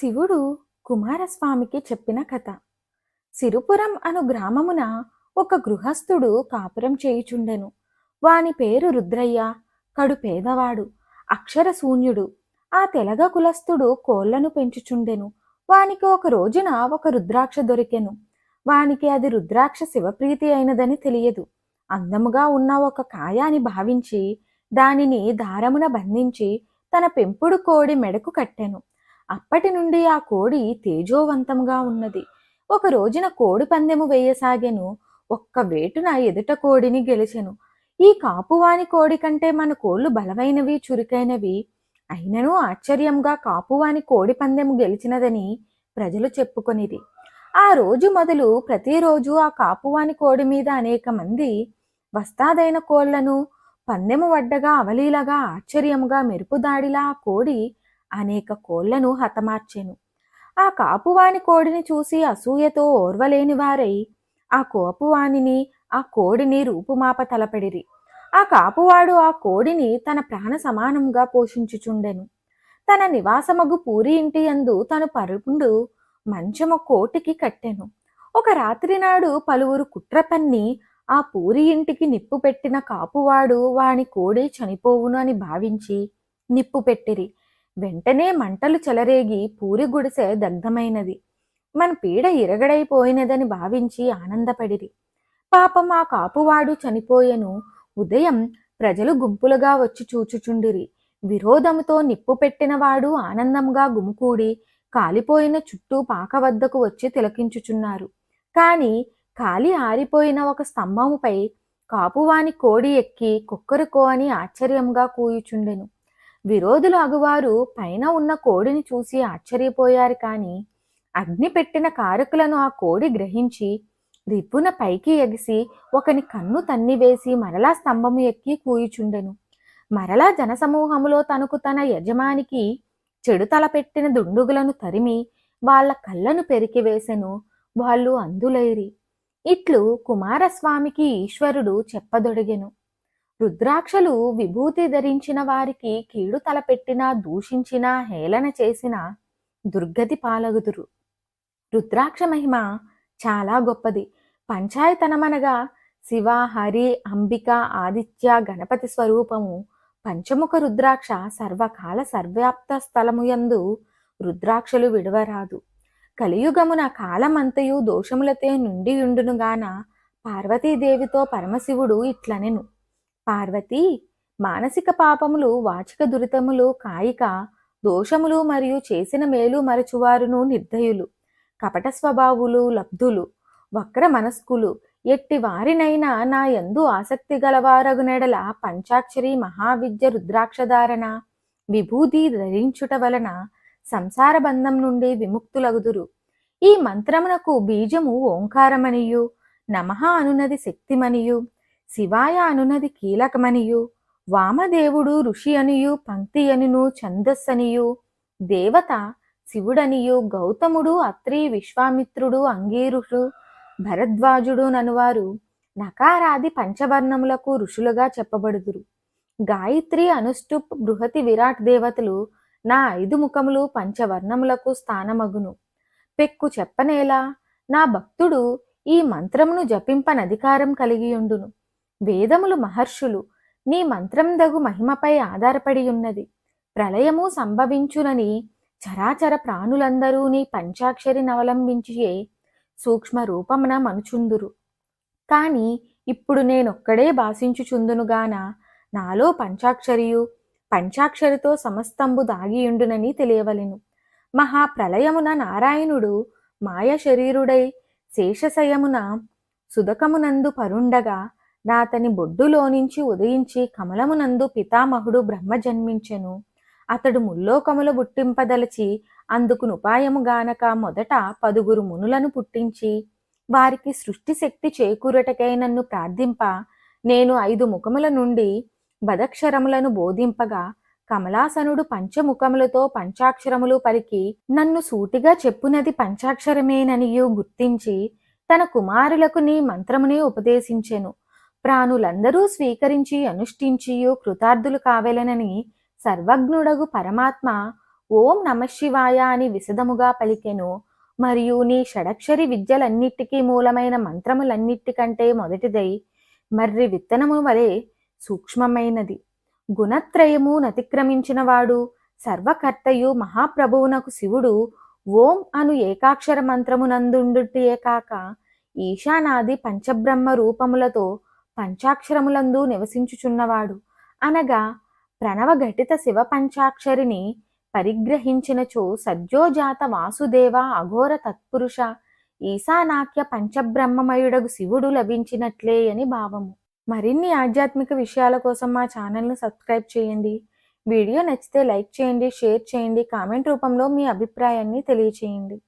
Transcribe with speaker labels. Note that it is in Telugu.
Speaker 1: శివుడు కుమారస్వామికి చెప్పిన కథ. సిరుపురం అను గ్రామమున ఒక గృహస్థుడు కాపురం చేయుచుండెను. వాని పేరు రుద్రయ్య కడు పేదవాడు అక్షరశూన్యుడు ఆ తెలగ కులస్థుడు కోళ్ళను పెంచుచుండెను. వానికి ఒక రోజున ఒక రుద్రాక్ష దొరికెను. వానికి అది రుద్రాక్ష శివప్రీతి అయినదని తెలియదు. అందముగా ఉన్న ఒక కాయ అని భావించి దానిని దారమున బంధించి తన పెంపుడు కోడి మెడకు కట్టెను. అప్పటి నుండి ఆ కోడి తేజోవంతంగా ఉన్నది. ఒక రోజున కోడి పందెము వేయసాగెను. ఒక్క వేటున ఎదుట కోడిని గెలిచెను. ఈ కాపువాని కోడి కంటే మన కోళ్ళు బలమైనవి చురుకైనవి. అయినను ఆశ్చర్యంగా కాపువాని కోడి పందెము గెలిచినదని ప్రజలు చెప్పుకొనిది ఆ రోజు మొదలు ప్రతిరోజు ఆ కాపువాని కోడి మీద అనేక మంది వస్తాదైన కోళ్ళను పందెము వడ్డగా అవలీలగా ఆశ్చర్యంగా మెరుపుదాడిలా ఆ కోడి అనేక కోళ్ళను హతమార్చెను. ఆ కాపువాని కోడిని చూసి అసూయతో ఓర్వలేని వారై ఆ కోపువానిని ఆ కోడిని రూపుమాప తలపడిరి. ఆ కాపువాడు ఆ కోడిని తన ప్రాణ సమానంగా పోషించుచుండెను. తన నివాసమగు పూరి ఇంటి యందు తను పరుపుండు మంచము కోటికి కట్టెను. ఒక రాత్రి నాడు పలువురు కుట్ర పన్ని ఆ పూరి ఇంటికి నిప్పు పెట్టిన కాపువాడు వాని కోడి చనిపోవును అని భావించి నిప్పు పెట్టిరి. వెంటనే మంటలు చెలరేగి పూరి గుడిసె దగ్ధమైనది. మన పీడ ఇరగడైపోయినదని భావించి ఆనందపడిరి. పాపం ఆ కాపువాడు చనిపోయెను. ఉదయం ప్రజలు గుంపులుగా వచ్చి చూచుచుండిరి. విరోధముతో నిప్పు పెట్టినవాడు ఆనందంగా గుమికూడి కాలిపోయిన చుట్టూ పాక వద్దకు వచ్చి తిలకించుచున్నారు. కాని కాలి ఆరిపోయిన ఒక స్తంభముపై కాపువాని కోడి ఎక్కి కుక్కరుకో అని ఆశ్చర్యంగా కూయుచుండెను. విరోధులు అగువారు పైన ఉన్న కోడిని చూసి ఆశ్చర్యపోయారు కాని అగ్ని పెట్టిన కారకులను ఆ కోడి గ్రహించి రిప్పున పైకి ఎగిసి ఒకని కన్ను తన్నివేసి మరలా స్తంభము ఎక్కి కూయుచుండెను. మరలా జనసమూహములో తనకు తన యజమానికి చెడు తలపెట్టిన దుండుగులను తరిమి వాళ్ళ కళ్ళను పెరికివేసెను వాళ్ళు అందులైరి. ఇట్లు కుమారస్వామికి ఈశ్వరుడు చెప్పదొడిగెను. రుద్రాక్షలు విభూతి ధరించిన వారికి కీడు తలపెట్టినా దూషించినా హేళన చేసిన దుర్గతి పాలగుదురు. రుద్రాక్ష మహిమ చాలా గొప్పది. పంచాయతనమనగా శివ హరి అంబిక ఆదిత్య గణపతి స్వరూపము పంచముఖ రుద్రాక్ష సర్వకాల సర్వ్యాప్త స్థలముయందు రుద్రాక్షలు విడవరాదు. కలియుగమున కాలమంతయు దోషములతో నుండి ఉండునుగాన పార్వతీదేవితో పరమశివుడు ఇట్లనెను. పార్వతి మానసిక పాపములు వాచిక దురితములు కాయిక దోషములు మరియు చేసిన మేలు మరచువారును నిర్దయులు. కపట స్వభావులు లబ్ధులు వక్ర మనస్కులు ఎట్టి వారినైనా నా ఎందు ఆసక్తి గలవారగునెడల పంచాక్షరి మహావిద్య రుద్రాక్షధారణ విభూతి ధరించుట వలన సంసార బంధం నుండి విముక్తులగుదురు. ఈ మంత్రమునకు బీజము ఓంకారమనియు నమః అనునది శక్తిమనియు శివాయ అనునది కీలకమనియు వామదేవుడు ఋషి అనియు పంక్తి అనును ఛందస్సనియు దేవత శివుడనియు గౌతముడు అత్రి విశ్వామిత్రుడు అంగీరుషు భరద్వాజుడు ననువారు నకారాది పంచవర్ణములకు ఋషులుగా చెప్పబడుదురు. గాయత్రి అనుష్టుప్ బృహతి విరాట్ దేవతలు నా ఐదు ముఖములు పంచవర్ణములకు స్థానమగును. పెక్కు చెప్పనేలా నా భక్తుడు ఈ మంత్రమును జపింపనధికారం కలిగియుండును. వేదములు మహర్షులు నీ మంత్రం దగు మహిమపై ఆధారపడి ఉన్నది. ప్రళయము సంభవించునని చరాచర ప్రాణులందరూ నీ పంచాక్షరిని నవలంబించియే సూక్ష్మ రూపమున మనుచుందురు. కాని ఇప్పుడు నేనొక్కడే భాషించుచుందునుగాన నాలో పంచాక్షరియు పంచాక్షరితో సమస్తంబు దాగియుండునని తెలియవలెను. మహాప్రలయమున నారాయణుడు మాయ శరీరుడై శేషశయమున సుదకమునందు పరుండగా నాతని బొడ్డులోనించి ఉదయించి కమలమునందు పితామహుడు బ్రహ్మ జన్మించెను. అతడు ముల్లోకముల బుట్టింపదలచి అందుకు ఉపాయముగానక మొదట పదుగురు మునులను పుట్టించి వారికి సృష్టి శక్తి చేకూరటకై నన్ను ప్రార్థింప. నేను ఐదు ముఖముల నుండి బదక్షరములను బోధింపగా కమలాసనుడు పంచముఖములతో పంచాక్షరములు పలికి నన్ను సూటిగా చెప్పునది పంచాక్షరమేననియు గుర్తించి తన కుమారులకు నీ మంత్రమునే ఉపదేశించెను. ప్రాణులందరూ స్వీకరించి అనుష్ఠించియు కృతార్థులు కావెలనని సర్వజ్ఞుడగు పరమాత్మ ఓం నమశివాయ అని విశదముగా పలికెను. మరియు నీ షడక్షరి విద్యలన్నిటికీ మూలమైన మంత్రములన్నిటికంటే మొదటిదై మర్రి విత్తనము వలె సూక్ష్మమైనది. గుణత్రయము నతిక్రమించినవాడు సర్వకర్తయు మహాప్రభువునకు శివుడు ఓం అను ఏకాక్షర మంత్రమునందుండుటియే కాక ఈశానాది పంచబ్రహ్మ రూపములతో పంచాక్షరములందు నివసించుచున్నవాడు. అనగా ప్రణవ ఘటిత శివ పంచాక్షరిని పరిగ్రహించినచో సద్యోజాత వాసుదేవ అఘోర తత్పురుష ఈశానాక్య పంచబ్రహ్మమయుడగు శివుడు లభించినట్లే అని భావము. మరిన్ని ఆధ్యాత్మిక విషయాల కోసం మా ఛానల్ను సబ్స్క్రైబ్ చేయండి. వీడియో నచ్చితే లైక్ చేయండి షేర్ చేయండి కామెంట్ రూపంలో మీ అభిప్రాయాన్ని తెలియచేయండి.